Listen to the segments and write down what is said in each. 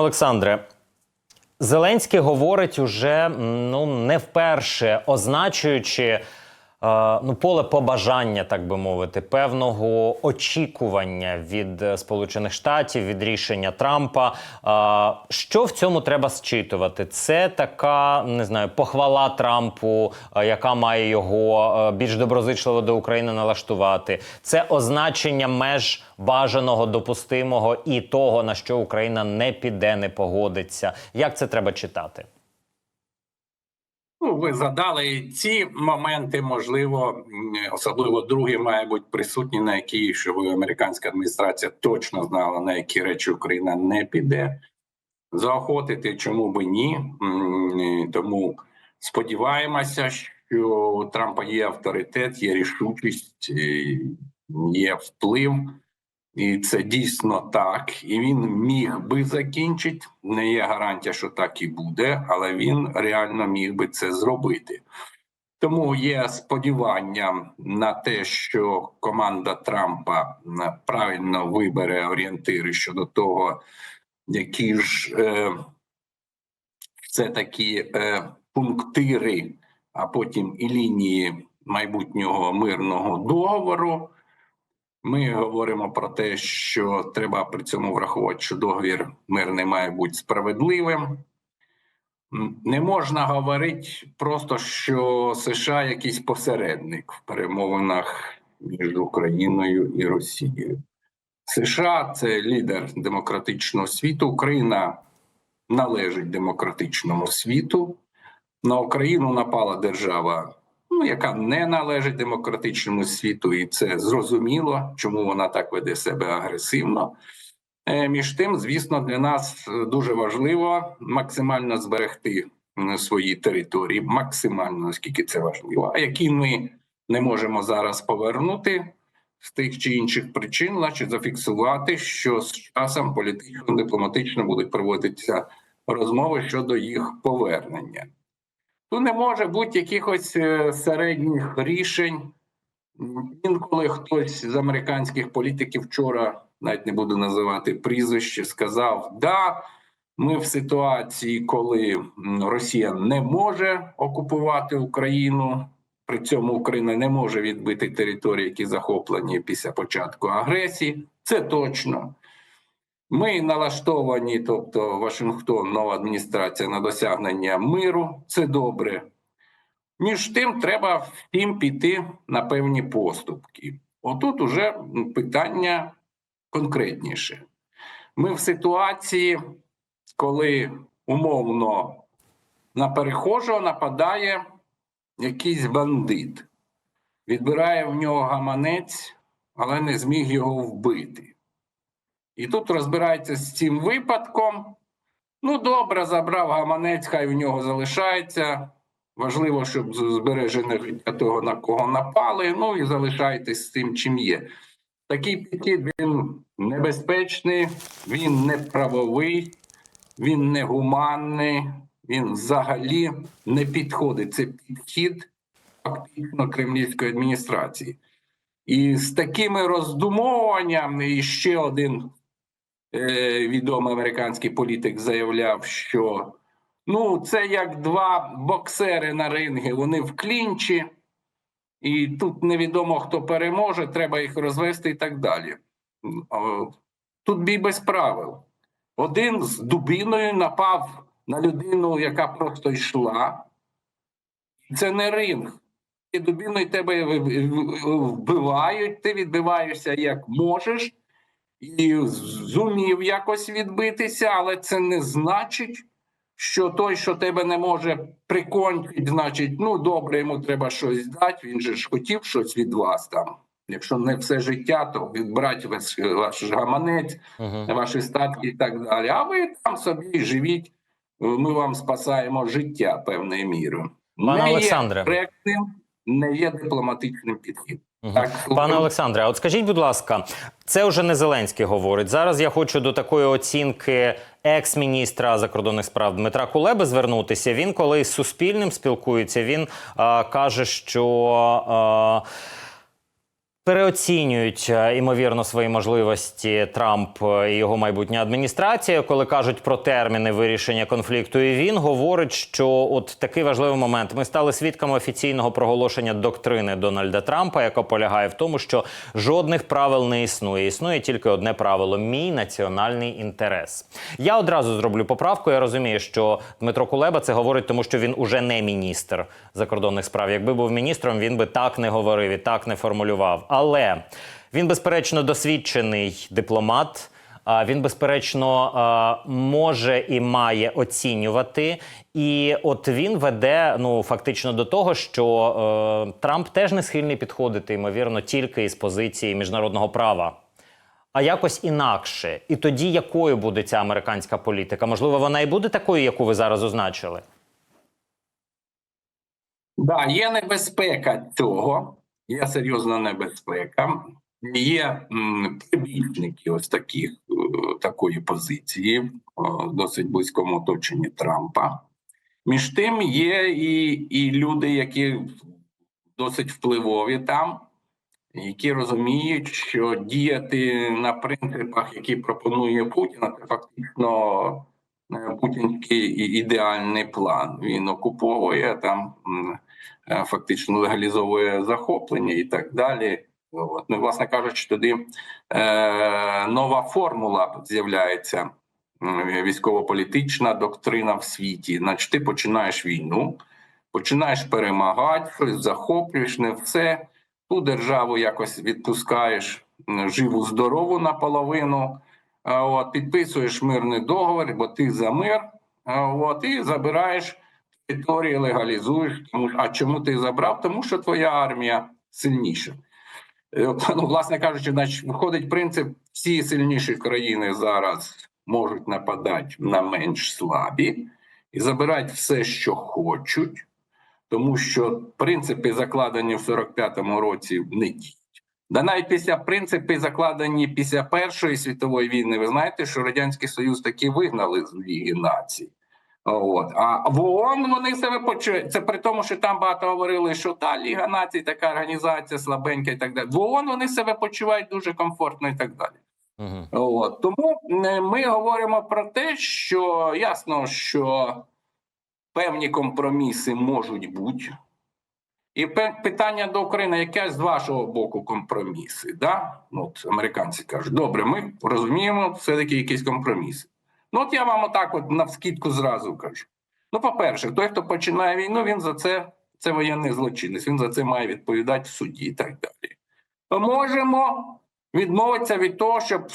Олександре, Зеленський говорить уже ну не вперше, означуючи ну, поле побажання, так би мовити, певного очікування від е, Сполучених Штатів, від рішення Трампа. Е, що в цьому треба зчитувати? Це така не знаю, похвала Трампу, е, яка має його е, більш доброзичливо до України налаштувати. Це означення меж бажаного, допустимого і того, на що Україна не піде, не погодиться. Як це треба читати? Ну, ви задали ці моменти, можливо, особливо другий має бути присутній, на які, щоб американська адміністрація точно знала, на які речі Україна не піде. Заохотити, чому би ні. Тому сподіваємося, що у Трампа є авторитет, є рішучість, є вплив. І це дійсно так. І він міг би закінчити. Не є гарантія, що так і буде, але він реально міг би це зробити. Тому є сподівання на те, що команда Трампа правильно вибере орієнтири щодо того, які ж е, це такі е, пунктири, а потім і лінії майбутнього мирного договору. Ми говоримо про те, що треба при цьому враховувати, що договір мирний має бути справедливим. Не можна говорити просто, що США якийсь посередник в перемовинах між Україною і Росією. США це лідер демократичного світу. Україна належить демократичному світу. На Україну напала держава ну, яка не належить демократичному світу, і це зрозуміло, чому вона так веде себе агресивно. Е, Між тим, звісно, для нас дуже важливо максимально зберегти свої території, максимально наскільки це важливо, а які ми не можемо зараз повернути з тих чи інших причин, значить зафіксувати, що з часом політично дипломатично будуть проводитися розмови щодо їх повернення. Тут не може бути якихось е, середніх рішень. Інколи хтось з американських політиків вчора, навіть не буду називати прізвище, сказав: да, ми в ситуації, коли Росія не може окупувати Україну, при цьому Україна не може відбити території, які захоплені після початку агресії. Це точно. Ми налаштовані, тобто Вашингтон, нова адміністрація на досягнення миру. Це добре. Між тим, треба всім піти на певні поступки. Отут уже питання конкретніше. Ми в ситуації, коли умовно на перехожого нападає якийсь бандит, відбирає в нього гаманець, але не зміг його вбити. І тут розбирається з цим випадком. Ну, добре, забрав гаманець, хай у нього залишається. Важливо, щоб збережене життя того, на кого напали. Ну і залишайтесь з тим, чим є. Такий підхід він небезпечний, він неправовий, він негуманний, він взагалі не підходить. Це підхід фактично кремлівської адміністрації. І з такими роздумовуваннями і ще один відомий американський політик заявляв, що ну, це як два боксери на рингі, вони в клінчі, і тут невідомо хто переможе, треба їх розвести і так далі. Тут бій без правил. Один з дубіною напав на людину, яка просто йшла. Це не ринг. І дубіною тебе вбивають, ти відбиваєшся як можеш, і зумів якось відбитися, але це не значить, що той, що тебе не може прикончити, значить, ну добре, йому треба щось дати. Він же ж хотів щось від вас там. Якщо не все життя, то відбрати ваш, ваш гаманець, Угу. ваші статки і так далі. А ви там собі живіть, ми вам спасаємо життя певною мірою. Пане не Олександре. є коректним, не є дипломатичним підхідом. Так, Пане. Олександре, от скажіть, будь ласка, це вже не Зеленський говорить. Зараз я хочу до такої оцінки екс-міністра закордонних справ Дмитра Кулеби звернутися. Він, коли з Суспільним спілкується, він а, каже, що. А, Переоцінюють е, ймовірно свої можливості Трамп е, і його майбутня адміністрація, коли кажуть про терміни вирішення конфлікту. І він говорить, що от такий важливий момент. Ми стали свідками офіційного проголошення доктрини Дональда Трампа, яка полягає в тому, що жодних правил не існує. Існує тільки одне правило: мій національний інтерес. Я одразу зроблю поправку. Я розумію, що Дмитро Кулеба це говорить, тому що він уже не міністр закордонних справ. Якби був міністром, він би так не говорив і так не формулював. Але він, безперечно, досвідчений дипломат. Він, безперечно, може і має оцінювати. І от він веде ну фактично до того, що е, Трамп теж не схильний підходити, ймовірно, тільки із позиції міжнародного права, а якось інакше. І тоді якою буде ця американська політика? Можливо, вона і буде такою, яку ви зараз означили? Да, є небезпека цього, є серйозна небезпека. Є прибічники ось таких, е, такої позиції в досить близькому оточенні Трампа. Між тим є і, і люди, які досить впливові там, які розуміють, що діяти на принципах, які пропонує Путін, це фактично е, путінський ідеальний план. Він окуповує там, е, фактично легалізовує захоплення і так далі. От. Ну, власне кажучи, тоді е, нова формула з'являється військово-політична доктрина в світі. Значить, ти починаєш війну, починаєш перемагати, щось захоплюєш, не все. Ту державу якось відпускаєш живу здорову наполовину. От, підписуєш мирний договір, бо ти за мир, от, і забираєш території, легалізуєш. Тому, а чому ти забрав? Тому що твоя армія сильніша. Е, Ну, власне кажучи, значить, виходить принцип: всі сильніші країни зараз можуть нападати на менш слабі і забирати все, що хочуть, тому що принципи, закладені в 45-му році, не діють. Да навіть після принципи, закладені після Першої світової війни, ви знаєте, що Радянський Союз таки вигнали з Ліги націй. От. А в ООН вони себе почують. Це при тому, що там багато говорили, що та Ліга націй, така організація слабенька і так далі. В ООН вони себе почувають дуже комфортно і так далі. Угу. От. Тому е, ми говоримо про те, що ясно, що певні компроміси можуть бути. І питання до України, яке з вашого боку компроміси? Да? От американці кажуть, добре, ми розуміємо, все-таки якісь компроміси. Ну, от я вам отак, от навскідку зразу кажу. Ну, по-перше, той, хто починає війну, він за це, це воєнний злочинець, він за це має відповідати в суді і так далі. Можемо відмовитися від того, щоб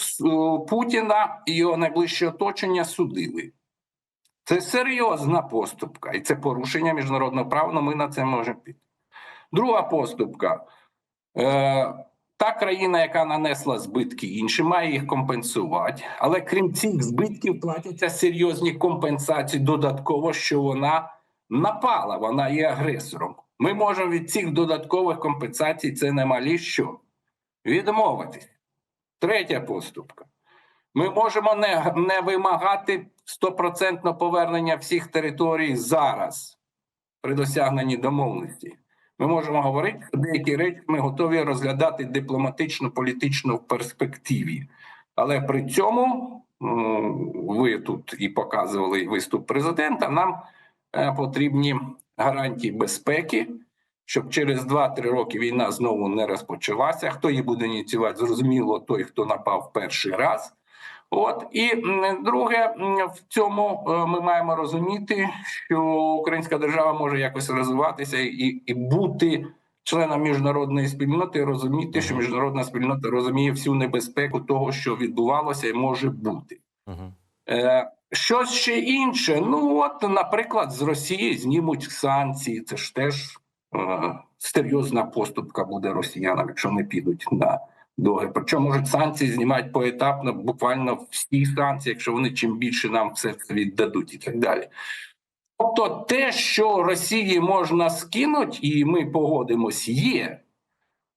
Путіна і його найближче оточення судили. Це серйозна поступка, і це порушення міжнародного права, але ми на це можемо піти. Друга поступка. Е, та країна, яка нанесла збитки іншим, має їх компенсувати. Але крім цих збитків, платяться серйозні компенсації додатково, що вона напала, вона є агресором. Ми можемо від цих додаткових компенсацій, це немалі що, відмовитись. Третя поступка. Ми можемо не, не вимагати стопроцентно повернення всіх територій зараз при досягненні домовленості. Ми можемо говорити, що деякі речі ми готові розглядати дипломатично, політично в перспективі. Але при цьому ви тут і показували виступ президента. Нам е, потрібні гарантії безпеки, щоб через 2-3 роки війна знову не розпочалася. Хто її буде ініціювати? Зрозуміло, той, хто напав перший раз. От і друге, в цьому е, ми маємо розуміти, що українська держава може якось розвиватися і, і бути членом міжнародної спільноти, розуміти, що міжнародна спільнота розуміє всю небезпеку того, що відбувалося і може бути. Е, Щось ще інше. Ну от, наприклад, з Росії знімуть санкції. Це ж теж е, серйозна поступка буде росіянам, якщо не підуть на доги. Причому можуть санкції знімати поетапно, буквально всі санкції, якщо вони чим більше нам все віддадуть, і так далі. Тобто, те, що Росії можна скинути, і ми погодимось, є.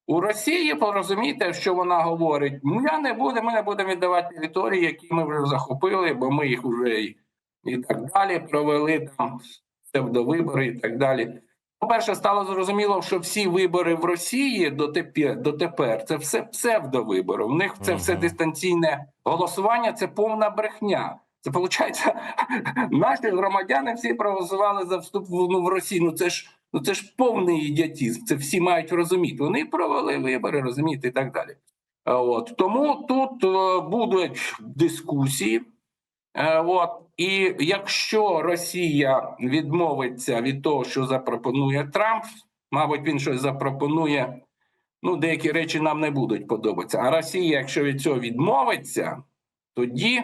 У Росії порозумійте, що вона говорить: ну я не буду, ми не будемо віддавати території, які ми вже захопили, бо ми їх вже і так далі провели там псевдовибори і так далі. По-перше, стало зрозуміло, що всі вибори в Росії дотепер, дотепер це все псевдовибори. У них це все дистанційне голосування, це повна брехня. Це виходить, наші громадяни всі проголосували за вступ в, ну, в Росію. Ну це ж ну це ж повний ідіотізм. Це всі мають розуміти. Вони провели вибори, розумієте, і так далі. От тому тут е, будуть дискусії. Е, От і якщо Росія відмовиться від того, що запропонує Трамп, мабуть, він щось запропонує. Ну, деякі речі нам не будуть подобатися. А Росія, якщо від цього відмовиться, тоді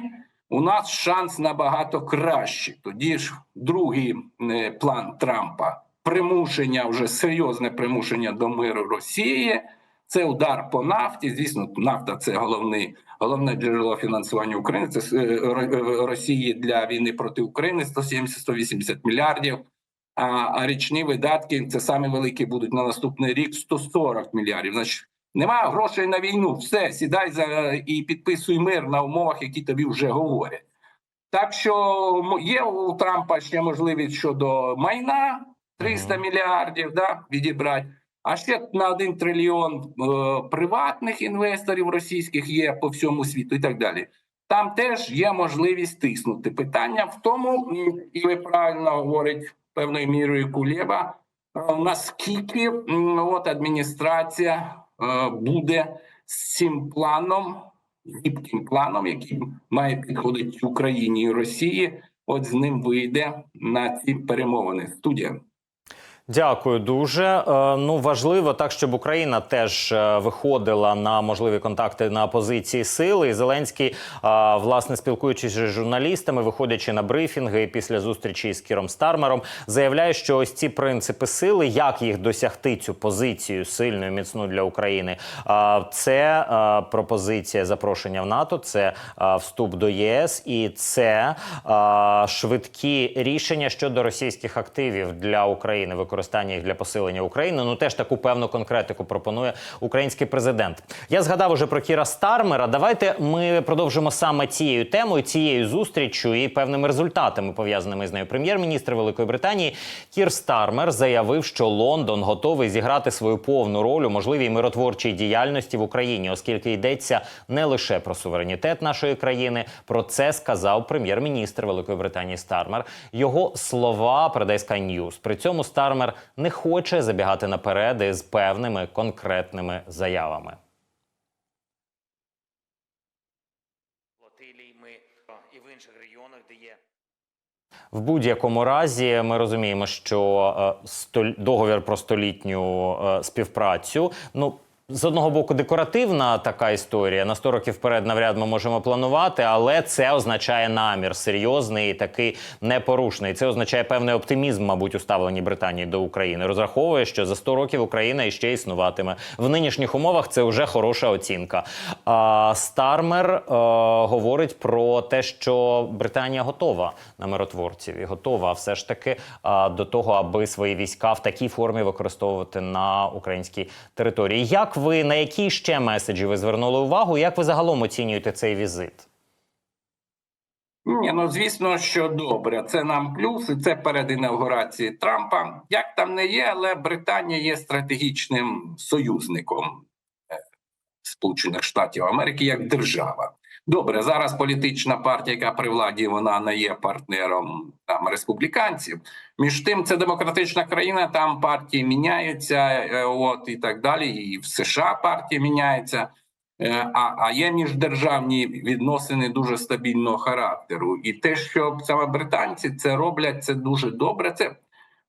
у нас шанс набагато кращий. Тоді ж другий е, план Трампа примушення, вже серйозне примушення до миру Росії. Це удар по нафті. Звісно, нафта це головний, головне джерело фінансування України. Це е, Росії для війни проти України 170-180 мільярдів. А, річні видатки це саме великі будуть на наступний рік 140 мільярдів. Значить, немає грошей на війну. Все, сідай за і підписуй мир на умовах, які тобі вже говорять. Так що є у Трампа ще можливість щодо майна 300 мільярдів да, відібрати. А ще на 1 трильйон е, приватних інвесторів російських є по всьому світу і так далі. Там теж є можливість тиснути. Питання в тому, і ви правильно говорить певною мірою Кулєба, е, наскільки от адміністрація е, буде з цим планом, гібким планом, який має підходити Україні і Росії, от з ним вийде на ці перемовини. Студія. Дякую дуже. Е, Ну важливо так, щоб Україна теж е, виходила на можливі контакти на позиції сили. І Зеленський, е, власне, спілкуючись з журналістами, виходячи на брифінги після зустрічі з Кіром Стармером, заявляє, що ось ці принципи сили, як їх досягти, цю позицію сильну міцну для України. Це пропозиція запрошення в НАТО, це вступ до ЄС і це швидкі рішення щодо російських активів для України, використання їх для посилення України. Ну теж таку певну конкретику пропонує український президент. Я згадав уже про Кіра Стармера. Давайте ми продовжимо саме цією темою, цією зустрічю і певними результатами пов'язаними з нею. Прем'єр-міністр Великої Британії Кір Стармер заявив, що Лондон готовий зіграти свою повну роль у можливій миротворчій діяльності в Україні, оскільки йдеться не лише про суверенітет нашої країни. Про це сказав прем'єр-міністр Великої Британії Стармер. Його слова Sky News. При цьому Стармер не хоче забігати наперед із певними конкретними заявами. і в інших регіонах, де є В будь-якому разі ми розуміємо, що е, договір про столітню е, співпрацю. Ну з одного боку, декоративна така історія. На 100 років вперед навряд ми можемо планувати, але це означає намір серйозний і такий непорушний. Це означає певний оптимізм, мабуть, у ставленні Британії до України. Розраховує, що за 100 років Україна іще існуватиме в нинішніх умовах. Це вже хороша оцінка. А Стармер е, говорить про те, що Британія готова на миротворців і готова все ж таки е, до того, аби свої війська в такій формі використовувати на українській території. Як ви на які ще меседжі ви звернули увагу? Як ви загалом оцінюєте цей візит? Ні, ну звісно, що добре. Це нам плюс, і це перед інаугурацією Трампа. Як там не є, але Британія є стратегічним союзником е, Сполучених Штатів Америки як держава. Добре, зараз політична партія, яка при владі, вона не є партнером там республіканців. Між тим, це демократична країна, там партії міняються, е, от і так далі. І в США партії міняються. Е, А, а є міждержавні відносини дуже стабільного характеру. І те, що саме британці це роблять, це дуже добре. Це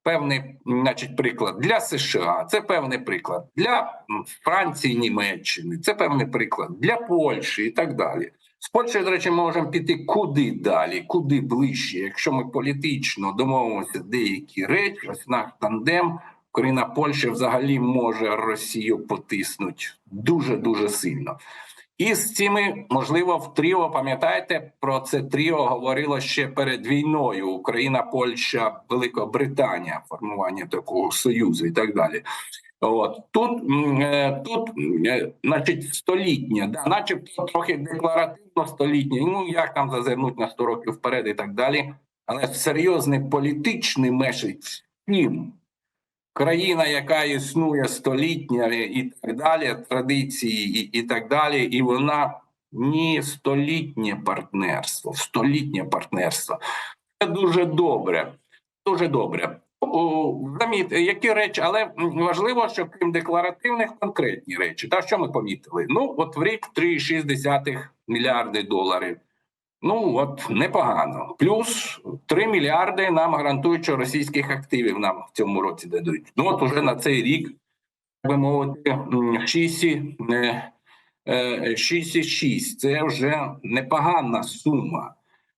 певний, значить, приклад для США, це певний приклад для Франції, Німеччини, це певний приклад для Польщі і так далі. З Польщею, до речі, ми можемо піти куди далі, куди ближче. Якщо ми політично домовимося деякі речі, ось наш тандем. Україна Польща взагалі може Росію потиснути дуже дуже сильно. І з цими, можливо, в тріо, пам'ятаєте, про це тріо говорило ще перед війною: Україна, Польща, Велика Британія, формування такого союзу і так далі. От тут, е, тут, е, значить, столітнє, да, начебто трохи декларативно столітнє. Ну як там зазирнуть на 100 років вперед і так далі. Але серйозний політичний меседж всім країна, яка існує столітня і так далі, традиції і, і так далі, і вона ні столітнє партнерство, столітнє партнерство. Це дуже добре. Дуже добре. О, Заміт, які речі, але важливо, що крім декларативних, конкретні речі. Та що ми помітили? Ну, от в рік 3,6 мільярди доларів. Ну от непогано. Плюс 3 мільярди нам гарантують, що російських активів нам в цьому році дадуть. Ну от уже на цей рік, би мовити, м, 6, е, е, 6,6. Це вже непогана сума.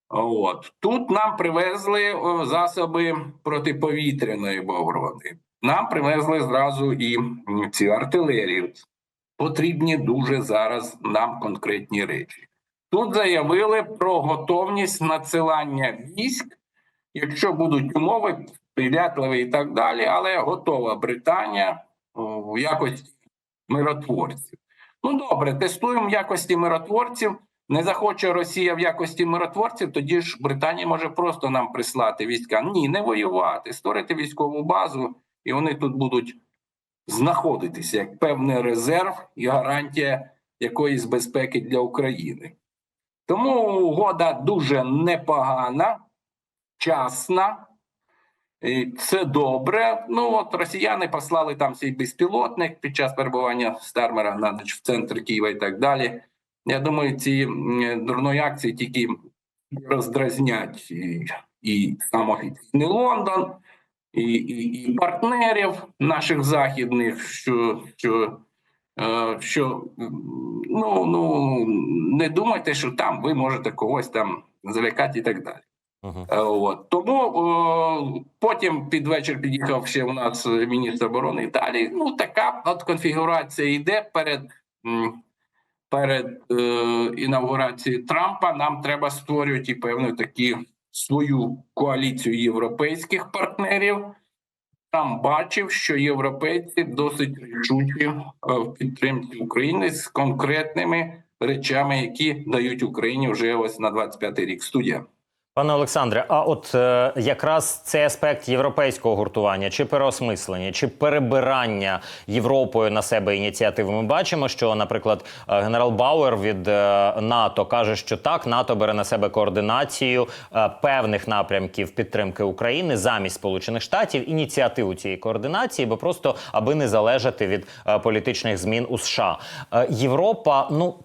От тут нам привезли засоби протиповітряної оборони. Нам привезли зразу і ці артилерію. Потрібні дуже зараз нам конкретні речі. Тут заявили про готовність надсилання військ, якщо будуть умови, сприятливі і так далі, але готова Британія в якості миротворців. Ну добре, тестуємо якості миротворців. Не захоче Росія в якості миротворців, тоді ж Британія може просто нам прислати війська. Ні, не воювати, створити військову базу, і вони тут будуть знаходитися як певний резерв і гарантія якоїсь безпеки для України. Тому угода дуже непогана, часна. І Це добре. Ну от росіяни послали там свій безпілотник під час перебування Стармера на в центр Києва і так далі. Я думаю, ці дурної акції тільки роздразнять і, і сам офіційний Лондон, і, і, і партнерів наших західних, що, що, е, що ну, ну, не думайте, що там ви можете когось там залякати і так далі. Мгм. Е, От. Тому о, потім під вечір під'їхав ще у нас міністр оборони Італії. Ну, така от конфігурація йде перед, перед е, інаугурацією Трампа. Нам треба створювати певну такі свою коаліцію європейських партнерів. Там бачив, що європейці досить рішучі е, в підтримці України з конкретними речами, які дають Україні вже ось на 25-й рік. Студія. Пане Олександре, а от е, якраз цей аспект європейського гуртування, чи переосмислення, чи перебирання Європою на себе ініціативи, ми бачимо, що, наприклад, е, генерал Бауер від е, НАТО каже, що так, НАТО бере на себе координацію е, певних напрямків підтримки України замість Сполучених Штатів, ініціативу цієї координації, бо просто аби не залежати від е, політичних змін у США. Е, Європа, ну.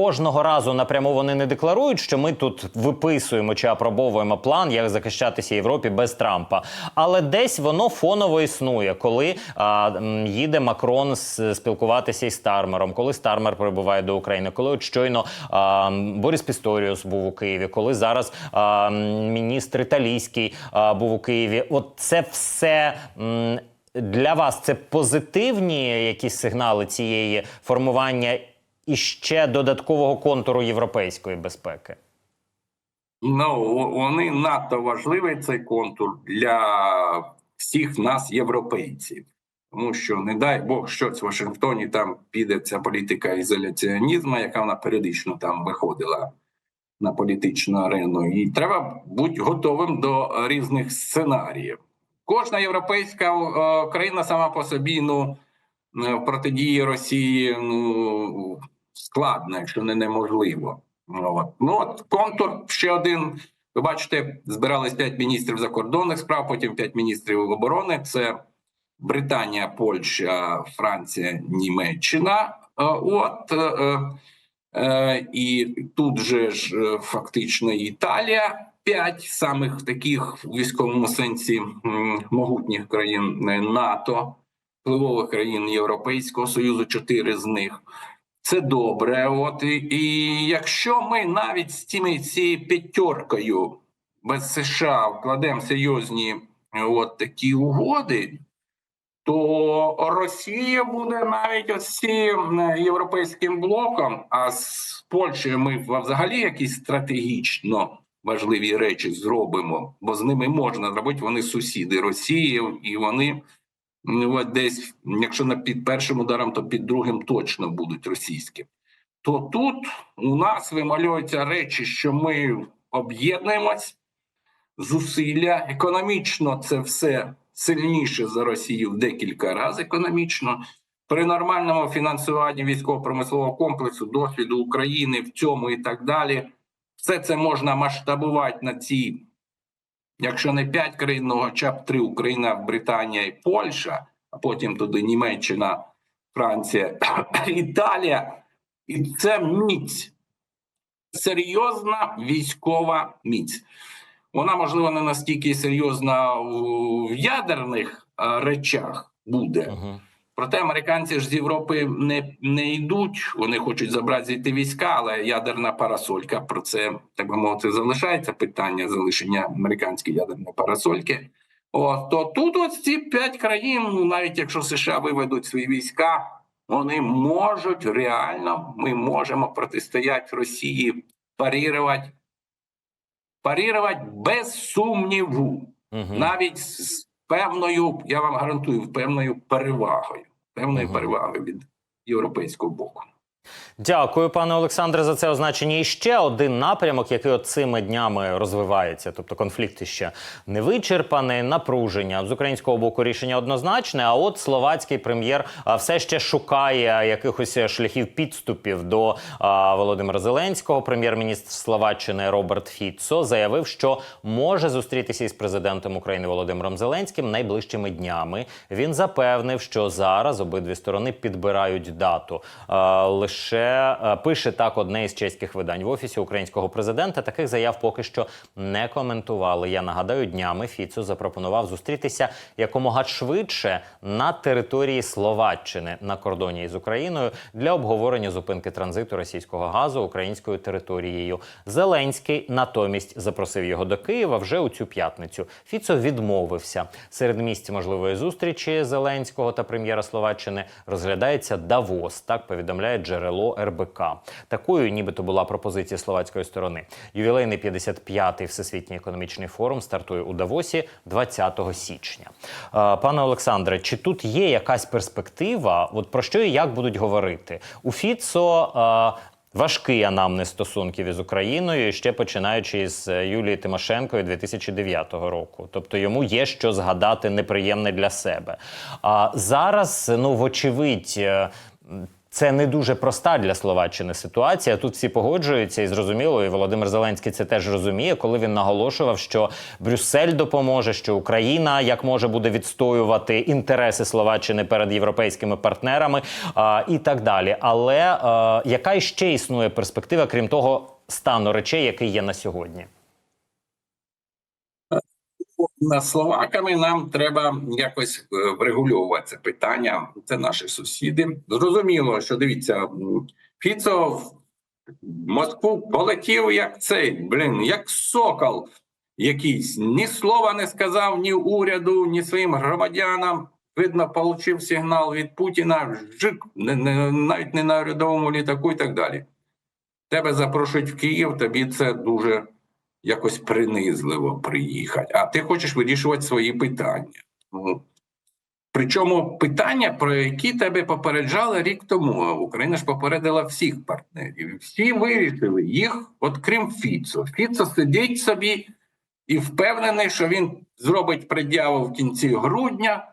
Кожного разу напряму вони не декларують, що ми тут виписуємо чи апробовуємо план, як захищатися Європі без Трампа. Але десь воно фоново існує, коли а, їде Макрон с- спілкуватися із Стармером, коли Стармер прибуває до України, коли от щойно а, Борис Пісторіус був у Києві, коли зараз а, міністр італійський а, був у Києві. От це все. м, Для вас це позитивні якісь сигнали цієї формування і ще додаткового контуру європейської безпеки. Ну, вони надто важливий цей контур для всіх нас, європейців. Тому що, не дай Бог, щось в Вашингтоні там піде ця політика ізоляціонізму, яка вона періодично там виходила на політичну арену. І треба бути готовим до різних сценаріїв. Кожна європейська е, країна сама по собі ну, е, протидії Росії ну, складно, якщо не неможливо. От. Ну от контур ще один. Ви бачите, збирались п'ять міністрів закордонних справ, потім п'ять міністрів оборони. Це Британія, Польща, Франція, Німеччина. Е, От е, е, і тут же ж фактично Італія. П'ять самих таких в військовому сенсі могутніх країн НАТО, впливових країн Європейського Союзу, чотири з них. Це добре. От і, і якщо ми навіть з цими цією п'ятеркою без США вкладемо серйозні от такі угоди, то Росія буде навіть ось е, європейським блоком. А з Польщею ми взагалі якісь стратегічно важливі речі зробимо, бо з ними можна зробити. Вони сусіди Росії, і вони от десь, якщо не під першим ударом, то під другим точно будуть російські. То тут у нас вималюються речі, що ми об'єднуємось, зусилля, економічно це все сильніше за Росію в декілька разів економічно. При нормальному фінансуванні військово-промислового комплексу, досвіду України в цьому і так далі, все це можна масштабувати на ці, якщо не п'ять країн, ну хоча б три Україна, Британія і Польща, а потім туди Німеччина, Франція, Італія. І це міць, серйозна військова міць. Вона, можливо, не настільки серйозна в ядерних речах буде. Угу. Проте американці ж з Європи не, не йдуть. Вони хочуть забрати звідти війська, але ядерна парасолька про це так би мовити залишається питання залишення американської ядерної парасольки. О, то тут ось ці п'ять країн, ну навіть якщо США виведуть свої війська, вони можуть реально, ми можемо протистояти Росії, парірувати, парірувати без сумніву Угу. навіть з певною, я вам гарантую, певною перевагою, певною Мгм. перевагою від європейського боку. Дякую, пане Олександре, за це означення. І ще один напрямок, який от цими днями розвивається, тобто конфлікт ще не вичерпаний, напруження з українського боку рішення однозначне. А от словацький прем'єр все ще шукає якихось шляхів підступів до а, Володимира Зеленського. Прем'єр-міністр Словаччини Роберт Фіцо заявив, що може зустрітися із президентом України Володимиром Зеленським найближчими днями. Він запевнив, що зараз обидві сторони підбирають дату. Лише е, пише так одне із чеських видань в офісі українського президента. Таких заяв поки що не коментували. Я нагадаю, днями Фіцо запропонував зустрітися якомога швидше на території Словаччини на кордоні із Україною для обговорення зупинки транзиту російського газу українською територією. Зеленський натомість запросив його до Києва вже у цю п'ятницю. Фіцо відмовився. Серед місць можливої зустрічі Зеленського та прем'єра Словаччини розглядається Давос. Так повідомляє джерело РБК. Такою, нібито, була пропозиція словацької сторони. Ювілейний 55-й всесвітній економічний форум стартує у Давосі 20 січня. Е, Пане Олександре, чи тут є якась перспектива? От про що і як будуть говорити у Фіцо? е, Важкий анамнез стосунків із Україною, ще починаючи з е, Юлії Тимошенкою 2009 року. Тобто йому є що згадати неприємне для себе. А зараз, ну вочевидь, це не дуже проста для Словаччини ситуація. Тут всі погоджуються, і зрозуміло, і Володимир Зеленський це теж розуміє, коли він наголошував, що Брюссель допоможе, що Україна як може буде відстоювати інтереси Словаччини перед європейськими партнерами а, і так далі. Але а, яка ще існує перспектива, крім того стану речей, який є на сьогодні? Словаками нам треба якось е, врегульовувати це питання. Це наші сусіди. Зрозуміло, що дивіться, Фіцо в Москву полетів як цей, блін, як сокол якийсь. Ні слова не сказав ні уряду, ні своїм громадянам. Видно, отримав сигнал від Путіна, жик, не, не, навіть не на урядовому літаку і так далі. Тебе запрошують в Київ, тобі це дуже якось принизливо приїхати, а ти хочеш вирішувати свої питання. Причому питання, про які тебе попереджали рік тому. А Україна ж попередила всіх партнерів. Всі вирішили їх, от крім Фіцо. Фіцо сидить собі і впевнений, що він зробить пред'яву в кінці грудня,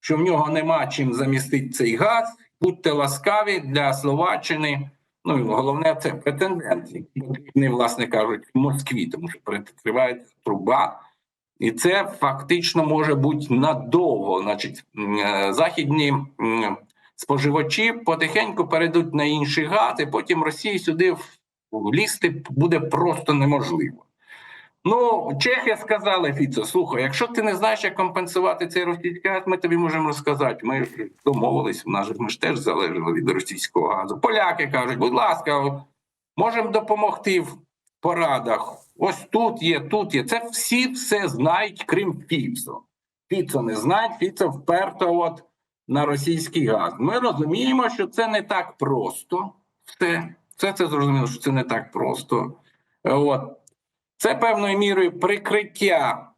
що в нього нема чим замістити цей газ. Будьте ласкаві для Словаччини. Ну і головне, це претендент, який потрібний, власне кажуть, в Москві, тому що перекривається труба. І це фактично може бути надовго. Значить, е, західні споживачі потихеньку перейдуть на інший газ, і потім Росії сюди влізти буде просто неможливо. Ну, чехи сказали Фіцо, слухай, якщо ти не знаєш, як компенсувати цей російський газ, ми тобі можемо розказати. Ми ж домовились, у нас ми ж теж залежали від російського газу. Поляки кажуть, будь ласка, можемо допомогти в порадах. Ось тут є, тут є. Це всі все знають, крім Фіцо. Фіцо не знає, Фіцо вперто от на російський газ. Ми розуміємо, що це не так просто. Все, все це зрозуміло, що це не так просто. От. Це певною мірою прикриття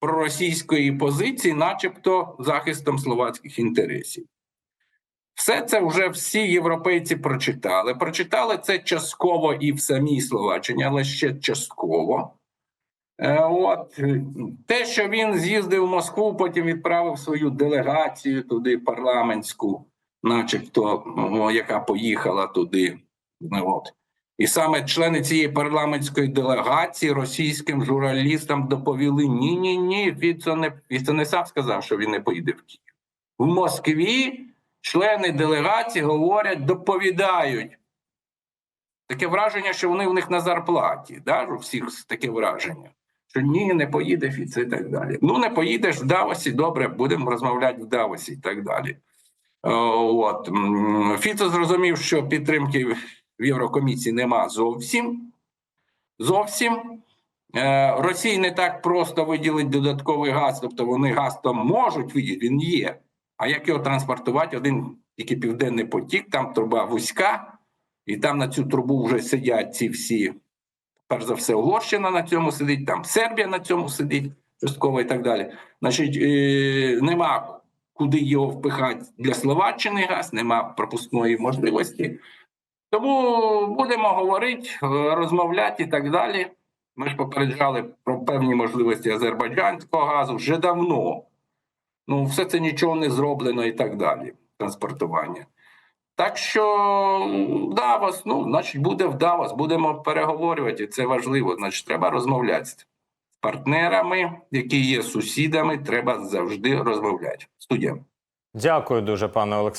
проросійської позиції, начебто захистом словацьких інтересів. Все це вже всі європейці прочитали. Прочитали це частково і в самій Словаччині, але ще частково. Е, От те, що він з'їздив в Москву, потім відправив свою делегацію туди парламентську, начебто, яка поїхала туди. Ну, От. І саме члени цієї парламентської делегації російським журналістам доповіли: ні, ні, ні, Фіцо не Фіцо не сам сказав, що він не поїде в Київ. В Москві члени делегації говорять, доповідають. Таке враження, що вони в них на зарплаті. Да? У всіх таке враження. Що ні, не поїде Фіцо і так далі. Ну, не поїдеш в Давосі, добре, будемо розмовляти в Давосі і так далі. Е, От. Фіцо зрозумів, що підтримки в Єврокомісії нема зовсім. Зовсім. Е, Росії не так просто виділити додатковий газ, тобто вони газ там можуть виділити, він є. А як його транспортувати? Один тільки південний потік, там труба вузька, і там на цю трубу вже сидять ці всі, перш за все, Угорщина на цьому сидить, там Сербія на цьому сидить, частково і так далі. Значить, е, нема куди його впихати для Словаччини газ, нема пропускної можливості. Тому будемо говорити, е, розмовляти і так далі. Ми ж попереджали про певні можливості азербайджанського газу вже давно. Ну, все це нічого не зроблено і так далі. Транспортування. Так що Давос, ну, значить, буде в Давос, будемо переговорювати. Це важливо. Значить, треба розмовляти з партнерами, які є сусідами. Треба завжди розмовляти. Студія. Дякую дуже, пане Олександре.